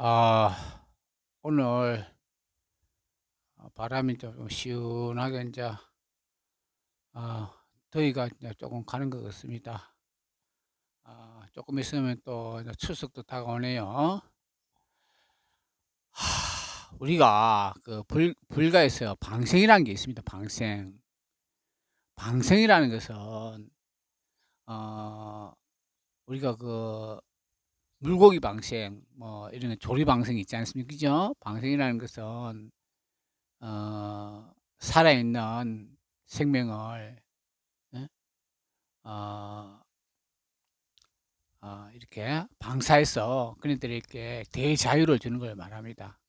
아, 오늘 어, 바람이 좀 시원하게 이제 아, 더위가 이제 조금 가는 것 같습니다. 아, 조금 있으면 또 추석도 다가오네요. 하, 우리가 그 불, 불가에서 방생이라는 게 있습니다. 방생. 방생이라는 것은 어, 우리가 그 물고기 방생, 뭐 이런 조리 방생 있지 않습니까? 그죠? 방생이라는 것은 어, 살아있는 생명을 예? 어, 어, 이렇게 방사해서 그네들에게 대자유를 주는 걸 말합니다.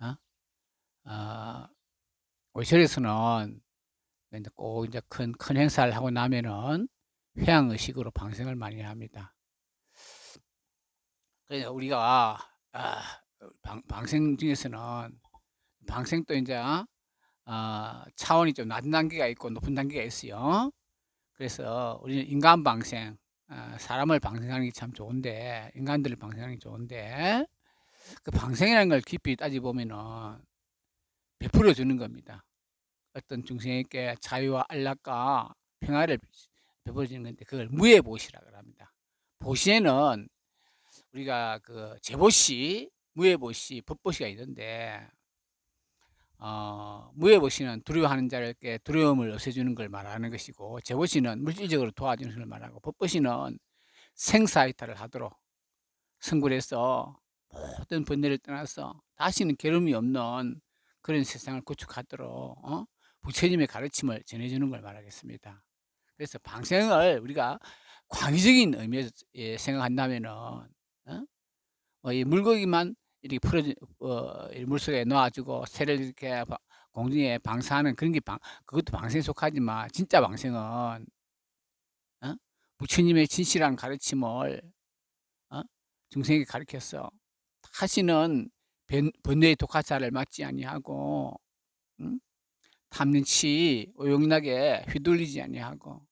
어? 어, 오이절에서는 이제 꼭 이제 큰, 큰 행사를 하고 나면은 회양의식으로 방생을 많이 합니다. 그래서 우리가 아, 방, 방생 중에서는 방생도 이제 어, 차원이 좀 낮은 단계가 있고 높은 단계가 있어요. 그래서 우리는 인간 방생, 어, 사람을 방생하는 게 참 좋은데 인간들을 방생하는 게 좋은데 그 방생이라는 걸 깊이 따지보면은 베풀어 주는 겁니다. 어떤 중생에게 자유와 안락과 평화를 베풀어 주는 건데 그걸 무예보시라고 합니다. 보시에는 우리가 그 제보시, 무예보시, 법보시가 있는데 어, 무예보시는 두려워하는 자에게 두려움을 없애주는 걸 말하는 것이고 제보시는 물질적으로 도와주는 걸 말하고 법보시는 생사이탈을 하도록 성굴해서 모든 번뇌를 떠나서 다시는 괴로움이 없는 그런 세상을 구축하도록 어? 부처님의 가르침을 전해주는 걸 말하겠습니다. 그래서 방생을 우리가 광의적인 의미에서 예, 생각한다면은 어? 어, 이 물고기만 이렇게 풀어 어, 물속에 넣어주고 새를 이렇게 공중에 방사하는 그런 게 방, 그것도 방생에 속하지만 진짜 방생은 어? 부처님의 진실한 가르침을 어? 중생에게 가르쳤어. 다시는 번뇌의 독화자를 맞지 아니하고 응? 탐는치 오용나게 휘둘리지 아니하고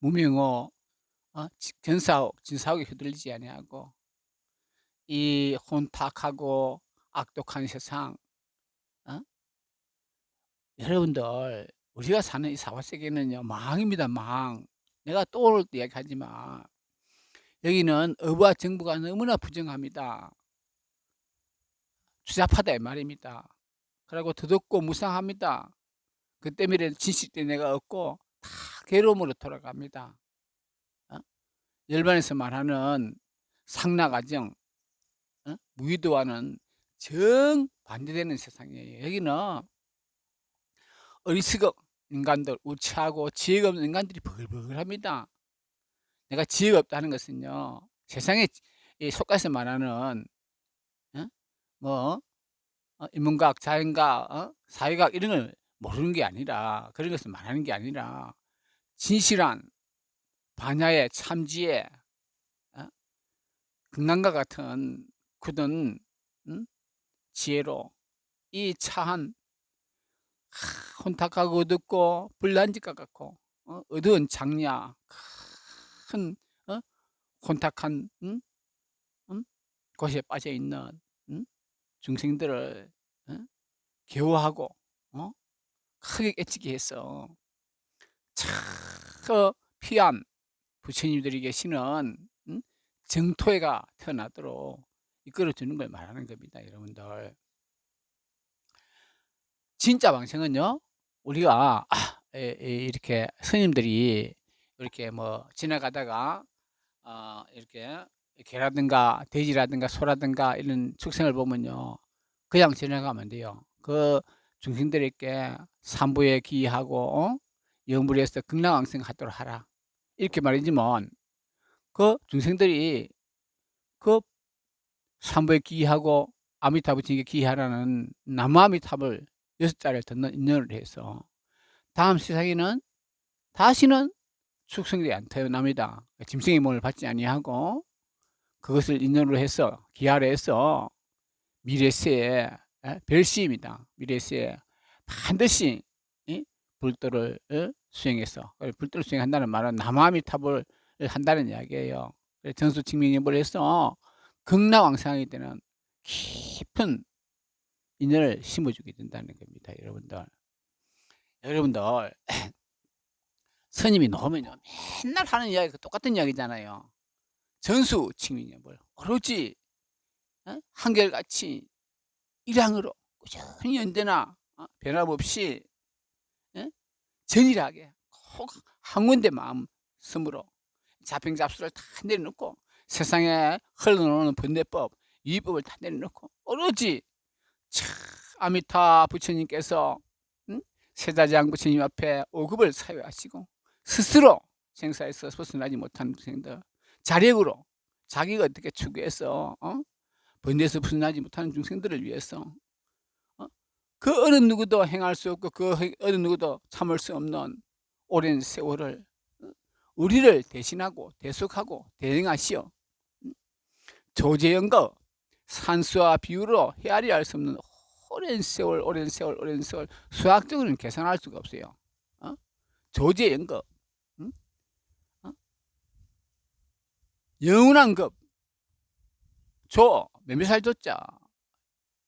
무명호 어? 견사옥 진사옥에 휘둘리지 아니하고 이 혼탁하고 악독한 세상, 어? 여러분들 우리가 사는 이 사화 세계는요 망입니다 망. 내가 또 오늘 또 이야기하지만 여기는 어부와 정부가 너무나 부정합니다. 주잡하다 이 말입니다. 그리고 더덥고 무상합니다. 그 때문에 진실 때 내가 얻고 다 괴로움으로 돌아갑니다. 어? 열반에서 말하는 상나가정, 어? 무의도와는 정 반대되는 세상이에요. 여기는 어리석은 인간들, 우치하고 지혜가 없는 인간들이 벌벌합니다. 내가 지혜가 없다는 것은요, 세상에 속가서 말하는, 어? 뭐, 어? 인문학, 자연학, 어? 사회학 이런 걸 모르는 게 아니라, 그런 것을 말하는 게 아니라, 진실한 반야의 참지의 어? 금강과 같은 굳은 음? 지혜로 이 차한 혼탁하고 어둡고 불난지가 같고 어? 어두운 장야 큰 어? 혼탁한 음? 음? 곳에 빠져 있는 음? 중생들을 어? 개호하고 어? 크게 깨치게 해서 참 피한 부처님들이 계시는 음? 정토회가 태어나도록 이끌어 주는 걸 말하는 겁니다, 여러분들. 진짜 방생은요, 우리가 아, 에, 에, 이렇게 스님들이 이렇게 뭐 지나가다가 어, 이렇게 개라든가 돼지라든가 소라든가 이런 축생을 보면요, 그냥 지나가면 돼요. 그 중생들에게 산부에 기하고 어? 영불에서 극락왕생하도록 하라. 이렇게 말이지만 그 중생들이 그 삼부에 기하고 아미타부친에게 기하라는 나무 아미탑을 여섯 자를 듣는 인연을 해서 다음 세상에는 다시는 축생들이 안 태어납니다. 짐승의 몸을 받지 아니하고 그것을 인연으로 해서 기하를 해서 미래세에 별시입니다. 미래세에 반드시 불도를 수행해서 불도를 수행한다는 말은 나무아미탑을 한다는 이야기예요. 전수 증명입을 해서 극락왕생하게 되는 깊은 인연을 심어주게 된다는 겁니다, 여러분들. 여러분들 스님이 나오면요 맨날 하는 이야기가 똑같은 이야기잖아요. 전수 칭민이 뭘 오로지 어? 한결같이 일항으로 꾸준히 언제나 어? 변함없이 어? 전일하게 꼭 한 군데 마음 섬으로 자평 잡수를 다 내려놓고 세상에 흘러나오는 번뇌법, 유의법을 다 내려놓고 오로지 참 아미타 부처님께서 응? 세자장 부처님 앞에 오급을 사유하시고 스스로 생사에서 벗어나지 못한 중생들 자력으로 자기가 어떻게 추구해서 어? 번뇌에서 벗어나지 못하는 중생들을 위해서 어? 그 어느 누구도 행할 수 없고 그 어느 누구도 참을 수 없는 오랜 세월을 어? 우리를 대신하고 대속하고 대행하시어 음? 조제연거 산수와 비유로 헤아려 할수 없는 오랜 세월 오랜 세월 오랜 세월 수학적으로는 계산할 수가 없어요. 어? 조제연거 응? 어? 영원한 급 조, 몇몇살 줬자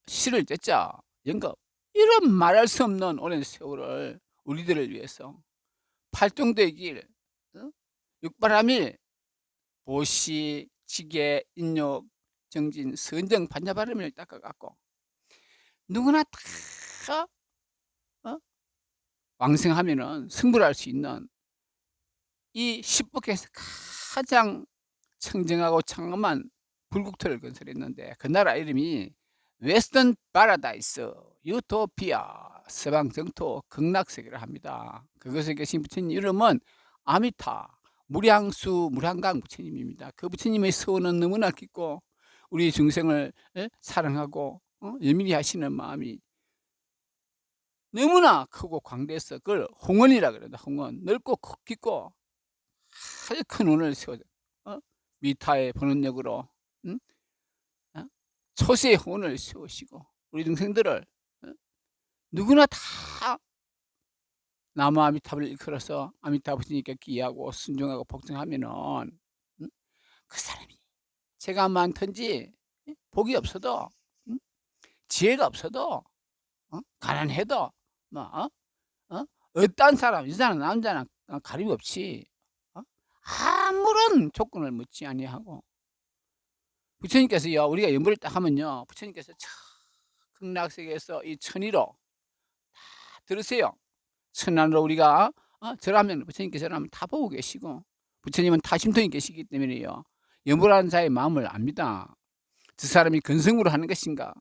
시를 쨌자 연급 이런 말할 수 없는 오랜 세월을 우리들을 위해서 팔동대의 길 어? 육바람일 보시 지계 인욕 정진 선정 반야바람을 닦아갖고 누구나 다 어? 왕생하면은 승부를 할수 있는 이 십복에서 가장 청정하고 창엄한 불국토를 건설했는데 그 나라 이름이 웨스턴 파라다이스 유토피아 서방 정토 극락세계를 합니다. 그것에 계신 부처님 이름은 아미타 무량수 무량강 부처님입니다. 그 부처님의 서원은 너무나 깊고 우리 중생을 에? 사랑하고 어? 예민히 하시는 마음이 너무나 크고 광대해서 그걸 홍원이라 그런다. 홍원 넓고 깊고 아주 큰 원을 세워 어? 미타의 번원력으로 응? 어? 초세의 혼을 세우시고 우리 동생들을 어? 누구나 다 나무 아미타불을 일컬어서 아미타 부처님께 기하고 순종하고 복종하면은 응? 그 사람이 제가 많든지 복이 없어도 응? 지혜가 없어도 어? 가난해도 뭐 어? 어? 어떤 사람 여자나 남자나 가림 없이 어? 아무런 조건을 묻지 아니하고 부처님께서요 우리가 연불을 딱 하면요 부처님께서 저 극락세계에서 이 천의로 다 들으세요 천안으로 우리가 어? 절하면 부처님께서 절하면 다 보고 계시고 부처님은 타심통이 계시기 때문에요 연불하는 자의 마음을 압니다 저 사람이 근성으로 하는 것인가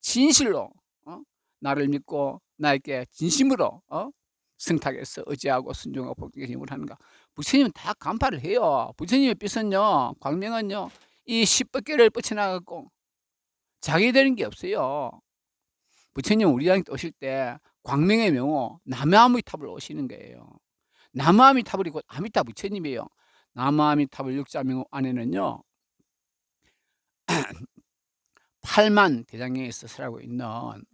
진실로 어? 나를 믿고 나에게 진심으로 어? 승탁해서 의지하고 순종하고 복종해서 하는가 부처님은 다 간파를 해요 부처님의 빛은요 광명은요 이 십법계를 뻗쳐나가고 자기 되는 게 없어요 부처님 우리한테 오실 때 광명의 명호 남아미탑을 오시는 거예요 남아미탑이 곧 아미타 부처님이에요 남아미탑을 육자명 안에는요 8만 대장경에서 설하고 있는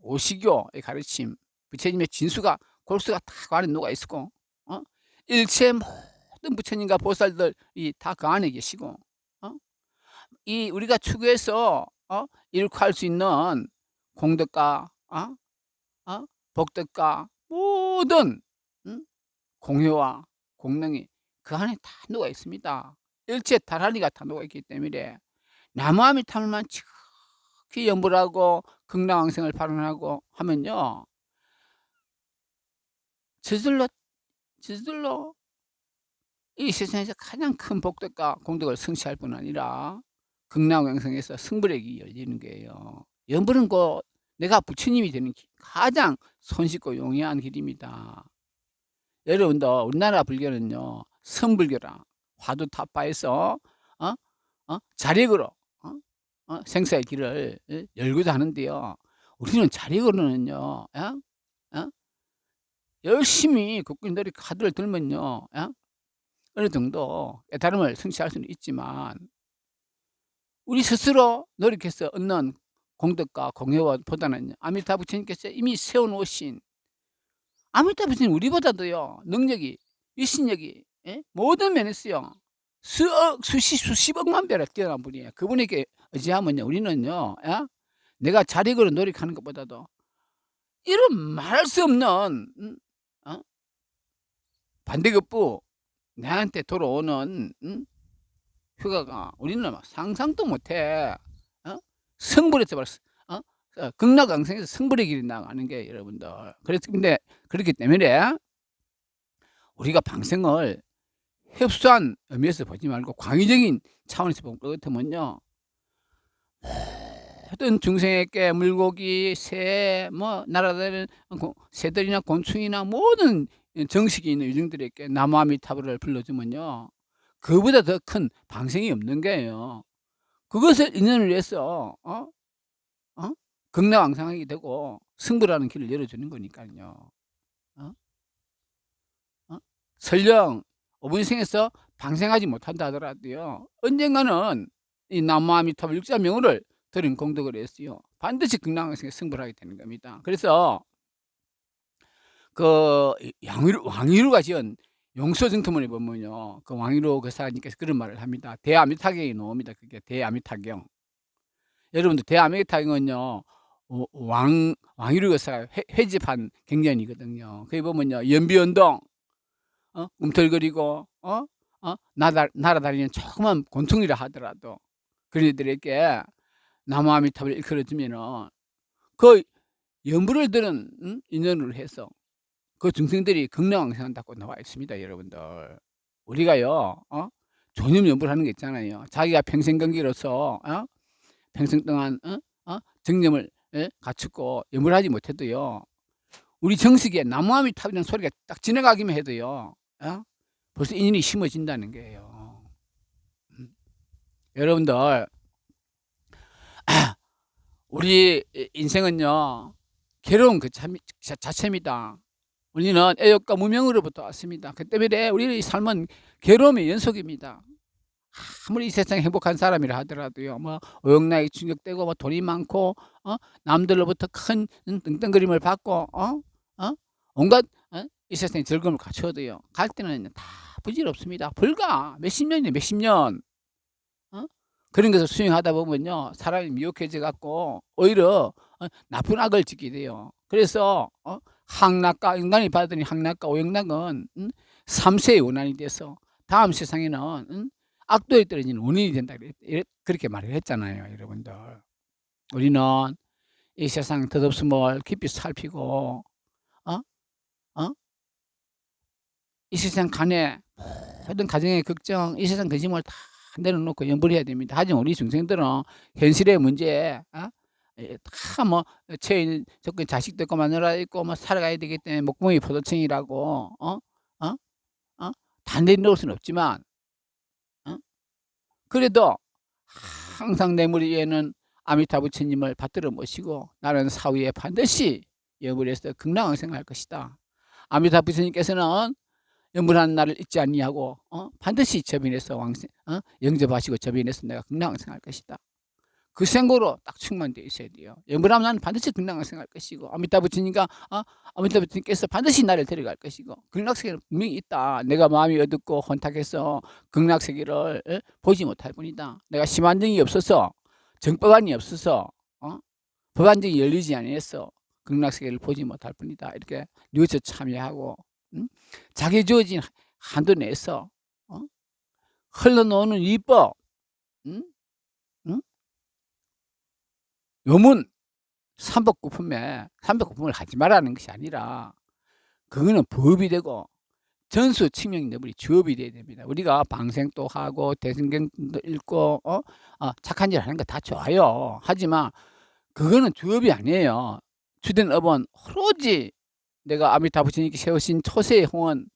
오시교의 가르침 부처님의 진수가 골수가 다그 안에 녹아 있고 어? 일체 모든 부처님과 보살들이 다 그 안에 계시고 어? 이 우리가 추구해서 어? 일구할 수 있는 공덕과 어? 어? 복덕과 모든 응? 공효와 공능이 그 안에 다 녹아 있습니다. 일체 다라리가 다 녹아 있기 때문에 나무아미 탐만 지극히 연불하고 극락왕생을 발언하고 하면요. 저절로 저절로 이 세상에서 가장 큰 복덕과 공덕을 성취할 뿐 아니라 극락왕생에서 승불의 열리는 거예요. 연불은 곧 내가 부처님이 되는 길, 가장 손쉽고 용이한 길입니다. 여러분도 우리나라 불교는요 선불교라 화두타파에서 어? 어? 자력으로 어? 어? 생사의 길을 예? 열고자 하는데요. 우리는 자력으로는요 어? 어? 열심히 국민들이 카드를 들면요 어? 어느 정도 깨달음을 성취할 수는 있지만 우리 스스로 노력해서 얻는 공덕과 공효보다는 아미타 부처님께서 이미 세워놓으신 아미타 부처님 우리보다도요 능력이 위신력이 예? 모든 면에서요 수억 수십 수십억만 배를 뛰어난 분이에요 그분에게 의지하면요 우리는요 예? 내가 자력으로 노력하는 것보다도 이런 말할 수 없는 음, 어? 반대급부 내한테 돌아오는 음? 휴가가 우리는 막 상상도 못해. 어? 성불에서 벌써 어? 어, 극락강생에서 성불의 길이 나가는 게 여러분들. 근데 그렇기 때문에 우리가 방생을 협소한 의미에서 보지 말고 광의적인 차원에서 볼 것 같으면요. 어떤 중생에게 물고기, 새, 뭐 날아다니는 고- 새들이나 곤충이나 모든 정식이 있는 유증들에게 나무아미타불을 불러주면요. 그보다 더 큰 방생이 없는 거예요. 그것을 인연을 해서 어? 어? 극락왕상하게 되고 승부라는 길을 열어주는 거니까요. 어? 어? 설령 어부인생에서 방생하지 못한다 하더라도요. 언젠가는 이 나무아미타불 육자명을 들은 공덕을 했어요. 반드시 극락왕생에 승부를 하게 되는 겁니다. 그래서 그 양위로, 왕위로가 지은 용서정토문에 보면요. 그 왕위로 거사님께서 그런 말을 합니다. 대아미타경이 나옵니다. 그게 대아미타경. 여러분들 대아미타경은요. 어, 왕 왕위로 거사가 회- 회집한 경전이거든요. 거기 보면요. 연비운동, 어? 움틀거리고 어? 어? 나다, 날아다니는 조그만 곤충이라 하더라도 그런 이들에게 나무아미탑을 일컬어주면은 그 연부를 들은 음? 인연으로 해서 그 중생들이 극락왕 생한다고 나와 있습니다, 여러분들. 우리가요, 어? 존엄 연부를 하는 게 있잖아요. 자기가 평생 경기로서 어? 평생 동안 어? 어? 정념을 예? 갖추고 연부를 하지 못해도요. 우리 정식에 나무아미탑이라는 소리가 딱 지나가기만 해도요. 어? 벌써 인연이 심어진다는 거예요. 음. 여러분들 우리 인생은요 괴로운 그 자, 자체입니다. 우리는 애욕과 무명으로부터 왔습니다. 그 때문에 우리의 삶은 괴로움의 연속입니다. 아무리 이 세상에 행복한 사람이라 하더라도요, 뭐 오용나게 충격되고 뭐 돈이 많고, 어? 남들로부터 큰 등등그림을 받고, 어? 어? 온갖 어? 이 세상에 즐거움을 갖추어도요, 갈 때는 다 부질없습니다. 불과 몇십 년이네, 몇십 년. 어? 그런 것을 수행하다 보면요, 사람이 미혹해져 갖고 오히려 어? 나쁜 악을 짓게 돼요. 그래서 어? 항락과 인간이 받으니 항락과 오용락은 음? 삼세의 원한이 돼서 다음 세상에는 음? 악도에 떨어지는 원인이 된다 그렇게 말을 했잖아요, 여러분들. 우리는 이 세상 덧없음을 깊이 살피고, 어, 어, 이 세상 간에 모든 가정의 걱정, 이 세상 거짓말 다 내려놓고 연불해야 됩니다. 하지만 우리 중생들은 현실의 문제, 어? 다뭐 처인 조건 자식도 있고 마누라 있고 뭐 살아가야 되기 때문에 목공이 포도청이라고 어? 어? 어? 다 내려놓을 수는 없지만 어? 그래도 항상 내 머리 위에는 아미타 부처님을 받들어 모시고 나는 사후에 반드시 여물에서 극락왕생할 것이다. 아미타 부처님께서는 연물하는 날을 잊지 아니하고 어? 반드시 저변에서 왕생 어? 영접하시고 저변에서 내가 극락왕생할 것이다. 그 생각으로 딱 충만되어 있어야 돼요. 연물하면 나는 반드시 극락왕생할 것이고 아미타 부처님과 어? 아미타 부처님께서 반드시 나를 데려갈 것이고 극락세계는 분명히 있다. 내가 마음이 어둡고 혼탁해서 극락세계를 에? 보지 못할 뿐이다. 내가 심한정이 없어서 정법안이 없어서 어? 법안정이 열리지 않아서 극락세계를 보지 못할 뿐이다. 이렇게 뉘어져 참여하고 음? 자기 주어진 한도 내에서 어? 흘러놓는 이법 음? 음? 요문 삼법구품에 삼법구품을 하지 말라는 것이 아니라 그거는 법이 되고 전수 칙명 너블이 주업이 돼야 됩니다. 우리가 방생도 하고 대승경도 읽고 어? 어, 착한 일 하는 거 다 좋아요. 하지만 그거는 주업이 아니에요. 주된 업은 오로지 내가 아미타 부처님께 세우신 초세의 홍원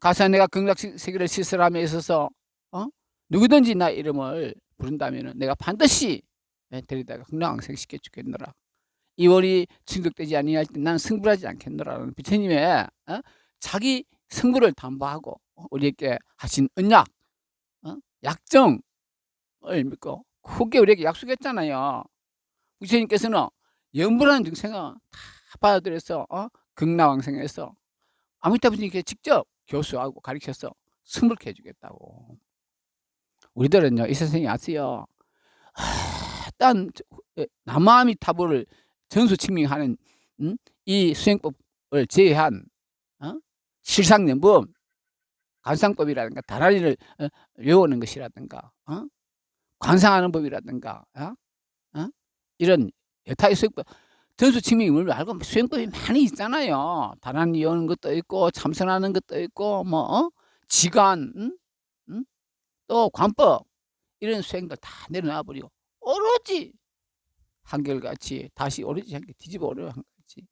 가서 내가 극락 세계를 시설함에 있어서 어? 누구든지 나 이름을 부른다면 내가 반드시 예, 데리다가 극락왕생 시켜 주겠노라. 이 월이 충족되지 아니할 때 나는 승부하지 않겠노라는 부처님의 어? 자기 승부를 담보하고 어, 우리에게 하신 언약, 어? 약정을 믿고 크게 우리에게 약속했잖아요. 부처님께서는 영불하는 중생은 다 받아들여서 어? 극락왕생에서 아미타 부처님께 직접 교수하고 가르쳐서 승불케 해주겠다고. 우리들은요 이 세상에 왔어요. 아, 일단 남아미 타보를 전수 증명하는 음? 이 수행법을 제외한 어? 실상연법 관상법이라든가 다라리를 어, 외우는 것이라든가 어? 관상하는 법이라든가 어? 어? 이런 여타의 수행법 전수 증명이 뭘 알고 수행법이 많이 있잖아요. 다라리 여는 것도 있고 참선하는 것도 있고 뭐 어? 지관 응? 응? 또 관법 이런 수행들 다 내려놔 버리고 오로지 한결같이 다시 오로지 한결 뒤집어 오려 한결같이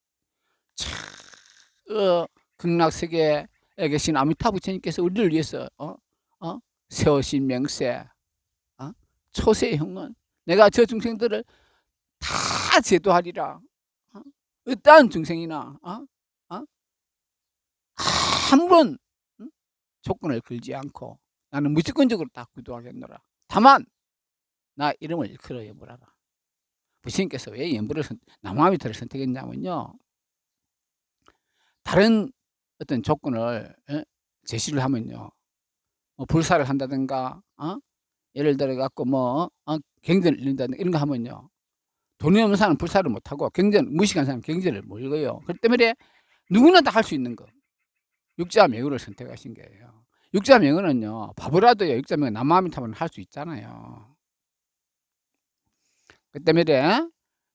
참 어, 극락세계에 계신 아미타 부처님께서 우리를 위해서 어? 어? 세우신 명세 어? 초세의 형은 내가 저 중생들을 다 제도하리라 어? 어떠한 중생이나 어? 어? 응? 조건을 걸지 않고 나는 무조건적으로 다 구도하겠노라 다만 나 이름을 일컬어 연불하라 부처님께서 왜 연불을 선, 남아미터를 선택했냐면요. 다른 어떤 조건을 에? 제시를 하면요. 뭐 불사를 한다든가 어? 예를 들어 갖고 뭐 어? 경전을 읽는다든가 이런 거 하면요. 돈이 없는 사람은 불사를 못 하고 경전 무식한 사람은 경전을 못 읽어요. 그렇기 때문에 누구나 다 할 수 있는 거. 육자 명의를 선택하신 거예요. 육자 명의는요 바보라도요. 육자 명의 남아미 타면 할 수 있잖아요 그 때문에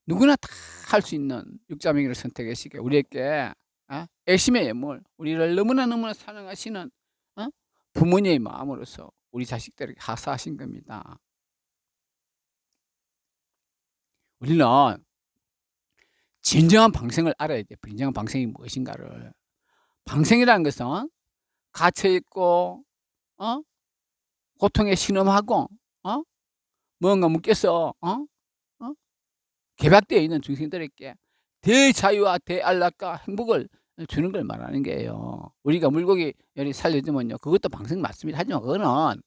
누구나 다 할 수 있는 육자 명의를 선택하시게 우리에게 어? 애심의 예물 우리를 너무나 너무나 사랑하시는 어? 부모님의 마음으로서 우리 자식들에게 하사하신 겁니다. 우리는 진정한 방생을 알아야 돼. 진정한 방생이 무엇인가를. 방생이라는 것은 갇혀 있고, 어? 고통에 신음하고, 어? 뭔가 묶여서, 어? 어? 개박되어 있는 중생들에게 대자유와 대안락과 행복을 주는 걸 말하는 거예요. 우리가 물고기 열이 살려주면요. 그것도 방생 맞습니다. 하지만 그거는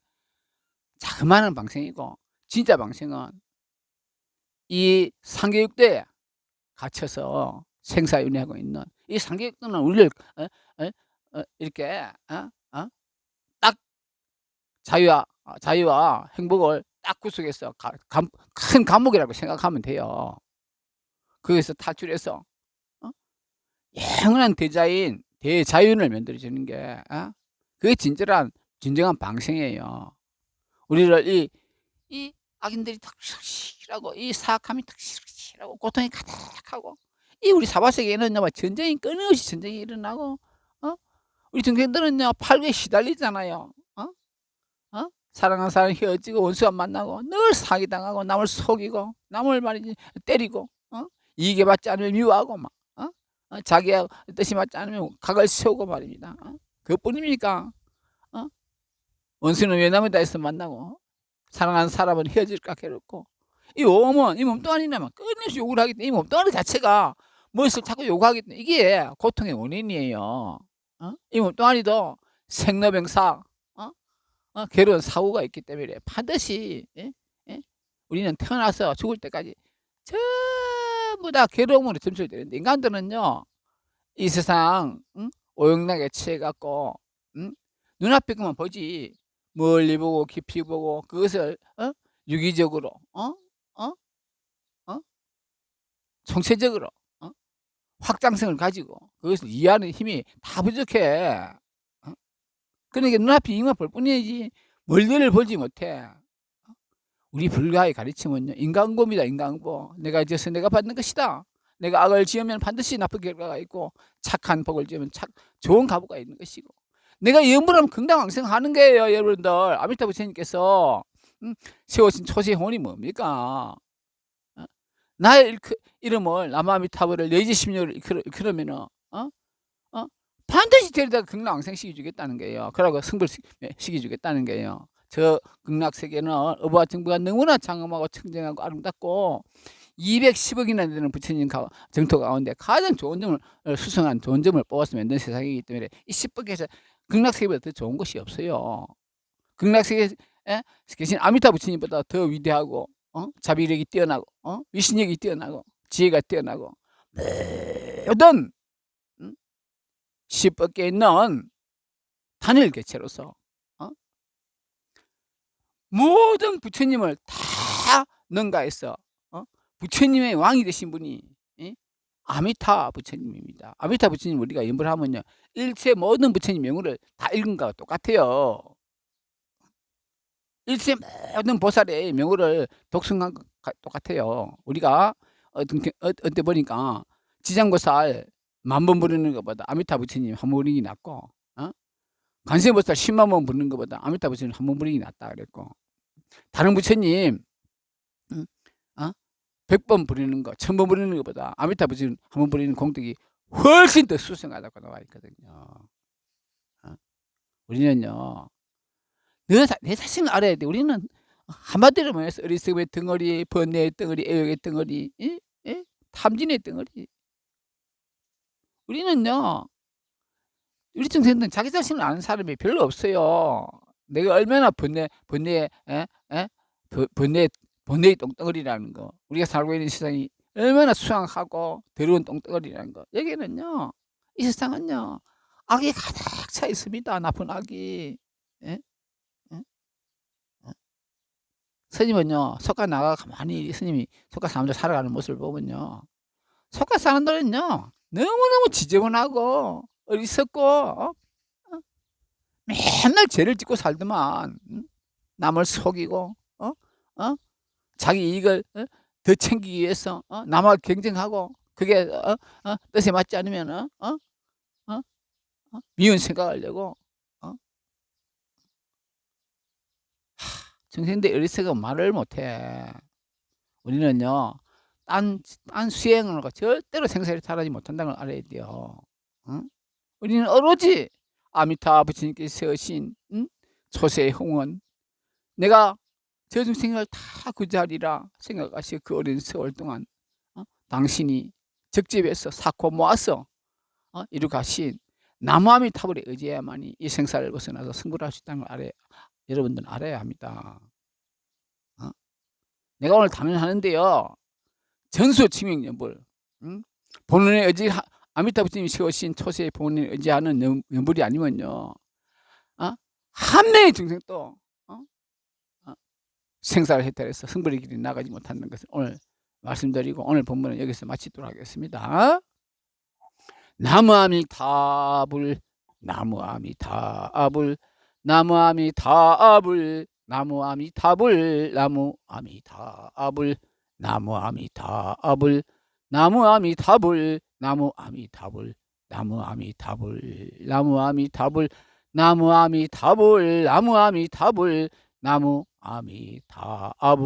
자그마한 방생이고 진짜 방생은 이 상계육대에 갇혀서 생사윤회하고 있는 이 상계육대는 우리를 어, 어, 어, 이렇게 어? 어? 딱 자유와 자유와 행복을 딱 구속해서 가, 감, 큰 감옥이라고 생각하면 돼요. 거기서 탈출해서 어? 영원한 대자인 대자윤을 만들어 주는 게 어? 그게 진짜란 진정한 방생이에요. 우리를 이, 이 악인들이 탁 싫어하고 이 사악함이 탁 싫어하고 고통이 가득하고 이 우리 사바세계에는요 뭐 전쟁이 끊임없이 전쟁이 일어나고 어? 우리 동생들은요 팔에 시달리잖아요. 어? 어? 사랑하는 사람 헤어지고 원수가 만나고 늘 사기당하고 남을 속이고 남을 말이지 때리고 어? 이익에 받지 않으면 미워하고 막 어? 어? 자기의 뜻이 맞지 않으면 각을 세우고 말입니다. 어? 그뿐입니까? 어? 원수는 외남에다 해서 만나고 사랑하는 사람은 헤어질까 괴롭고 이 몸은 이 몸뚱아리나만 끊임없이 욕을 하기 때문에 이 몸뚱아리 자체가 무엇을 자꾸 요구하기 때문에 이게 고통의 원인이에요. 어? 이 몸뚱아리도 생로병사 어? 어? 괴로운 사고가 있기 때문에 반드시 예? 예? 우리는 태어나서 죽을 때까지 전부 다 괴로움으로 점수를 되는데 인간들은요 이 세상 응? 오용락에 취해갖고 응? 눈앞에 것만 보지 멀리 보고 깊이 보고 그것을 어? 유기적으로 어? 어? 어? 총체적으로 어? 확장성을 가지고 그것을 이해하는 힘이 다 부족해. 어? 그러니까 눈앞에 이만 볼 뿐이지 멀리를 보지 못해. 어? 우리 불가의 가르침은요 인간고입니다 인간고 내가 지어서 내가 받는 것이다. 내가 악을 지으면 반드시 나쁜 결과가 있고 착한 복을 지으면 착 좋은 가부가 있는 것이고 내가 염불하면 긍당왕생하는 거예요 여러분들 아미타 부처님께서 음, 세우신 초세의 혼이 뭡니까 어? 나의 일크, 이름을 남아미타불을 내지심료를 그러면은 어? 어? 반드시 데려다 극락왕생 시켜주겠다는 거예요 그러고 승불 시켜주겠다는 거예요 저 극락세계는 어부와 정부가 너무나 장엄하고 청정하고 아름답고 210억이나 되는 부처님 정토 가운데 가장 좋은 점을 수성한 좋은 점을 뽑아서 만든 세상이기 때문에 이 10억에서 극락세계보다 더 좋은 것이 없어요. 극락세계에 계신 아미타 부처님보다 더 위대하고 어? 자비력이 뛰어나고 어? 위신력이 뛰어나고 지혜가 뛰어나고 모든 음? 10억에 있는 단일 개체로서 어? 모든 부처님을 다 능가해서 부처님의 왕이 되신 분이 예? 아미타 부처님입니다. 아미타 부처님 우리가 연불 하면요. 일체 모든 부처님 명호를 다 읽은 거와 똑같아요. 일체 모든 보살의 명호를 독성한 것과 똑같아요. 우리가 어떤 게- 어, 어때 보니까 지장보살 만번 부르는 것보다 아미타 부처님 한번 부르는 게 낫고 어? 관세보살 10만 번 부르는 것보다 아미타 부처님 한 번 부르는 게 낫다 그랬고 다른 부처님 응? 어? 100번 부르는 거, 1000번 부르는 것보다 아미타 부처님 한 번 부르는 공덕이 훨씬 더 수승하다고 나와 있거든요. 어? 우리는요. 내, 자- 내 자신을 알아야 돼. 우리는 한마디로 말해서 어리석음의 덩어리, 번뇌의 덩어리, 애욕의 덩어리, 예? 예? 탐진의 덩어리. 우리는요. 우리 중생들은 자기 자신을 아는 사람이 별로 없어요. 내가 얼마나 번뇌, 번뇌, 에? 에? 번- 번뇌, 번뇌의 똥덩어리라는 거. 우리가 살고 있는 세상이 얼마나 수상하고 더러운 똥덩어리라는 거. 여기는요. 이 세상은요. 악이 가득 차 있습니다. 나쁜 악이. 어? 스님은요. 석가 나가 가만히 스님이 석가 사람들 살아가는 모습을 보면요. 석가 사람들은요. 너무너무 지저분하고 어리석고 어? 어? 맨날 죄를 짓고 살더만 응? 남을 속이고 어? 어? 자기 이익을 어? 더 챙기기 위해서 어? 남과 경쟁하고 그게 어? 어? 뜻에 맞지 않으면 어? 어? 어? 어? 미운 생각하려고 어? 하, 정생들 어리석은 말을 못해 우리는요 딴, 딴 수행을 절대로 생사를 탈하지 못한다는 걸 알아야 돼요 응? 우리는 오로지 아미타 부처님께서 세우신 응? 초세의 홍원 내가 저중생을 다그 자리라 생각하시고 그 어린 세월 동안 어? 당신이 적집에서 사코 모아서 어? 이루가신 나무아미 타불에 의지해야만이 이 생사를 벗어나서 승부를 할 수 있다는 걸 알아야, 여러분들은 알아야 합니다. 어? 내가 오늘 단언하는데요. 전수 치명연불 응? 본원에 의지 아미타부님이 세우신 초세의 본원에 의지하는 연- 연불이 아니면요. 어? 한 명의 중생도 어? 어? 생사를 해탈해서 승부의 길이 나가지 못하는 것을 오늘 말씀드리고 오늘 본문은 여기서 마치도록 하겠습니다. 나무아미타불 나무아미타불 나무아미타불 나무아미타불 나무아미타불 나무아미타불 나무아미타불 나무 아미타불 나무 아미타불 나무 아미타불 나무 아미타불 나무 아미타불 나무 아미타불